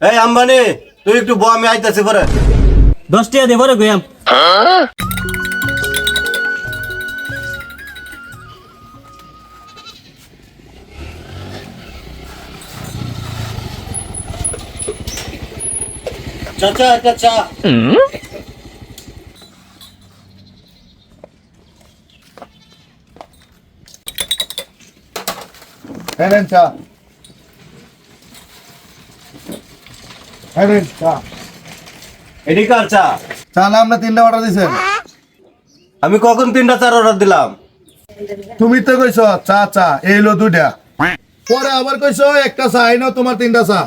এই আম্বানি তুই একটু বউ আমি আইতাছি পরে। দশ টাকা দেবো রে গয়াম চাচা একটা চা। চা। এনেন কার চা চা না আপনি তিনটা অর্ডার দিছেন। আমি কখন তিনটা চার অর্ডার দিলাম? তুমি তো কইছ চা চা এই হলো দুইটা। পরে আবার কইছ একটা চা আইনো তোমার তিনটা চা।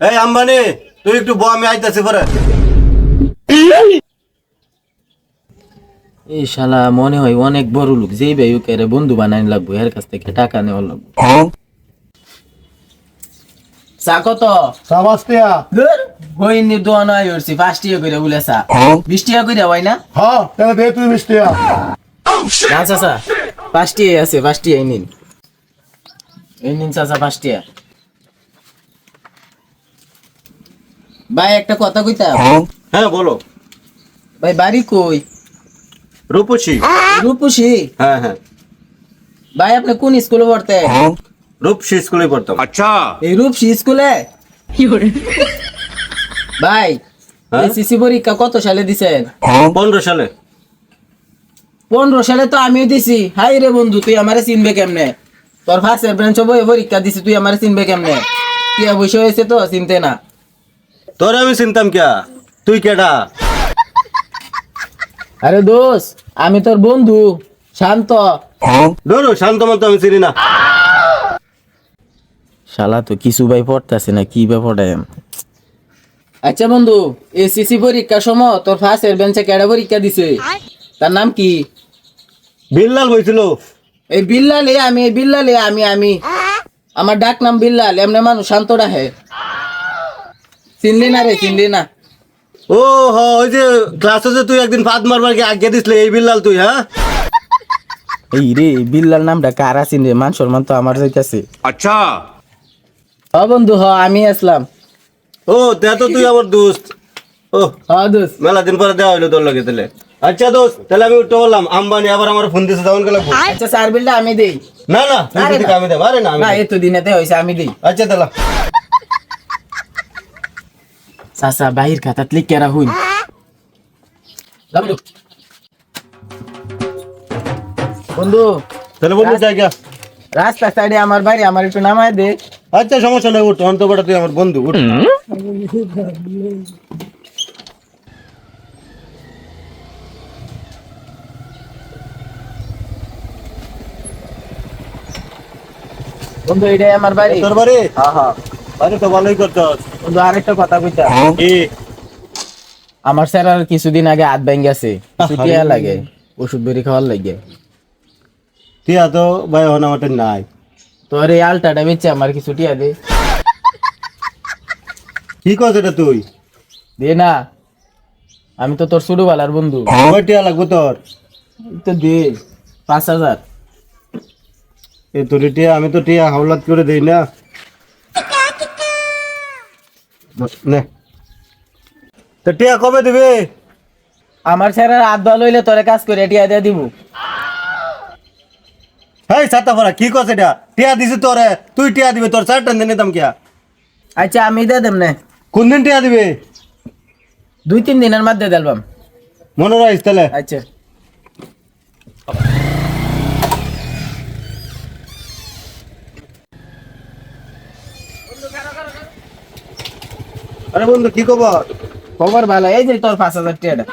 এই আম্বানি তুই একটু বউ আমি আইতাছি পরে। এই শালা মনে হয় অনেক বড় লোক যেই ভাই ওকে বন্ধু বানাইন লাগবো এর কাছ থেকে টাকা নেওয়া লাগবো। চা কত? চা বাস্তিয়া হইনি দোয়ানো আই হরছি পাঁচ টাকা করে বলে চা। বিশ টাকা করে হয় না? হ্যাঁ তাহলে দে তুই মিষ্টিয়া না চাচা পাঁচ টাকা আছে পাঁচ টাকা নিন। এই নিন চাচা পাঁচ টাকা। ভাই একটা কথা কইতা? হ্যাঁ বলো। ভাই বাড়ি কই? রূপসী। রূপসী? হ্যাঁ হ্যাঁ। ভাই আপনি কোন স্কুলে পড়তে রূপসী স্কুলে পড়তাম। আচ্ছা। এই রূপসী স্কুলে? ভাই হ্যাঁ? এসএসসি পরীক্ষা কত সালে দিছেন? পনেরো সালে। পনেরো সালে তো আমিও দিছি। হাই রে বন্ধু তুই আমারে চিনবে কেমনে? তোর ফার্স্ট ব্রাঞ্চ বই পরীক্ষা দিছি তুই আমারে চিনবে কেমনে? তুই বসে হয়েছে তো চিনতে না। তোর আমি চিনতাম কিয়া তুই কেডা? আরে দোষ আমি তোর বন্ধু শান্ত। ধরো শান্ত মতো আমি চিনি না। শালা তো কিছু ভাই পড়তেছে না কি ব্যাপারটা আচ্ছা বন্ধু এসএসসি পরীক্ষার সময় তোর ফার্স্ট বেঞ্চে কেডা পরীক্ষা দিছে? তার নাম কি? বিল্লাল বইছিল। এই বিল্লাল এ আমি এই বিল্লালে আমি আমি। আমার ডাক নাম বিল্লাল এমনি মানুষ শান্ত রাহে চিনলি না রে চিনলি না। ও হ ওই যে ক্লাসে যে তুই একদিন ফাঁদ মারবার কি আগে দিসলে এই বিল্লাল তুই হ্যাঁ? এই রে বিল্লাল নামটা কারা চিনরে মান সম্মান তো আমার যাইতাছে। আচ্ছা। হ বন্ধু হ আমি আসলাম। ও তে তো তুই আমার দোস্ত। ও হ দোষ মেলা দিন পরে দেওয়া হইল তোর লগে তাহলে। আচ্ছা দোস্ত তাহলে আমি উঠতে বললাম আম্বানি আবার আমার ফোন দিছে তখন গেলাম আচ্ছা স্যার বিলটা আমি দেই। না না আমি দেব আরে না না এত দিনেতে হয়েছে আমি দেই। আচ্ছা তাহলে। চাচা বাহির খাতাত লিখে রাখুন। বন্ধু। তাহলে বন্ধু গিয়া রাস্তা সাইডে আমার বাড়ি আমার একটু নামায় দে। আচ্ছা সমস্যা নাই উঠ অন্ত বড় তুই আমার বন্ধু উঠ। বন্ধু এটাই আমার বাড়ি। তোর বাড়ি? হ্যাঁ হ্যাঁ। আরে তো ভালোই করছস। বন্ধু আরেকটা কথা কইতা কি? আমার স্যার আর কিছুদিন আগে হাত ভেঙে গেছে লাগে ওষুধ বেরি খাওয়ার লাগে। তুই এত ভাই হন আমার নাই। তোর এই আলটাটা বেচে আমার কিছু টিয়া দে কি কস এটা তুই? দে না আমি তো তোর ছোটবেলার বন্ধু। কয়টিয়া লাগবো তোর? তো দে পাঁচ হাজার। এ তোর টিয়া আমি তো টিয়া হাওলাত করে দেই না। নে। তো টিয়া কবে দিবে? আমার স্যারের হাত ভালো হইলে তোরে কাজ করে টিয়া দিয়ে দিব। হেই ছাতা পড়া কি কস এটা? টিয়া দিছি তোরে তুই টিয়া দিবে তোর চারটা দিন নিতাম কিয়া? আচ্ছা আমি দিয়ে দেব না। কোন দিন টিয়া দিবে? দুই তিন দিনের মধ্যে দিলাম মনে রাখিস তাহলে। আচ্ছা। আরে বন্ধু কি খবর? খবর ভালো এই যে তোর পাঁচ হাজার টিয়াটা।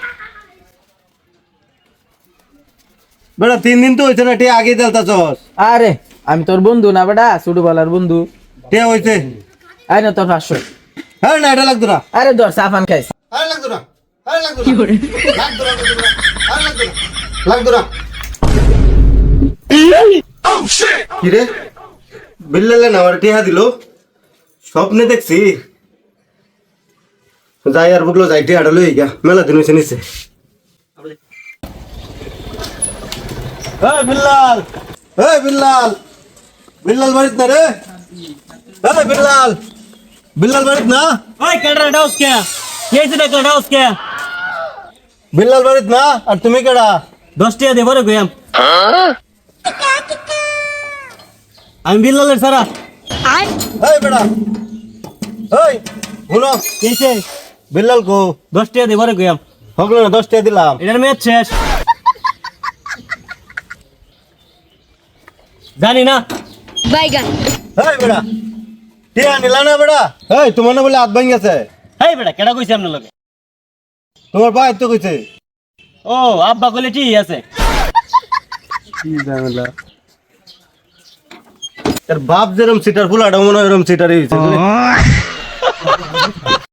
বেটা তিন দিন তো হয়েছে না টিয়া আগে দেলতা চস আরে আমি তোর বন্ধু না বেটা ছোটবেলার বন্ধু। টিয়া হইছে। আয় না তোর পাঁচশো। হ্যাঁ না এটা লাগতো না আরে ধর সাফান খাইস। আরে লাগতো না আরে লাগতো না লাগতো না আরে লাগতো না লাগতো বিল্লালে না আমার টিহা দিল? স্বপ্নে দেখছি। যাই আর বুকলো যাই টিহাটা লই গা মেলা দিন হয়েছে নিচে। এই বিল্লাল এই বিল্লাল বিল্লাল বাড়িত না রে এই বিল্লাল বিল্লাল বাড়িত না ওই কেডা ডাউস কে কে হইছে দেখলা ডাউস কে বিল্লাল বাড়িত না আর তুমি কেডা দশ টাকা দেবো রে গয়াম আমি বিল্লালের সারা এই বেড়া এই শুনো কেছে বিল্লাল কো দশ টাকা দেবো রে গয়াম হকলো না দশ টাকা দিলাম এটার ম্যাচ শেষ জানি না। বাইগান এই বেড়া টিয়া নিলা না বেড়া? এই তোমার না বলে হাত ভাঙ গেছে হেই বেড়া কেডা কইছে আপনার লগে তোমার ভাই তো কইছে। ও আব্বা কইলে ঠিক আছে। কি ঝামেলা? তার বাপ যেরম সিটার ফুলাটা মনে হয় এরম সিটারই হয়েছে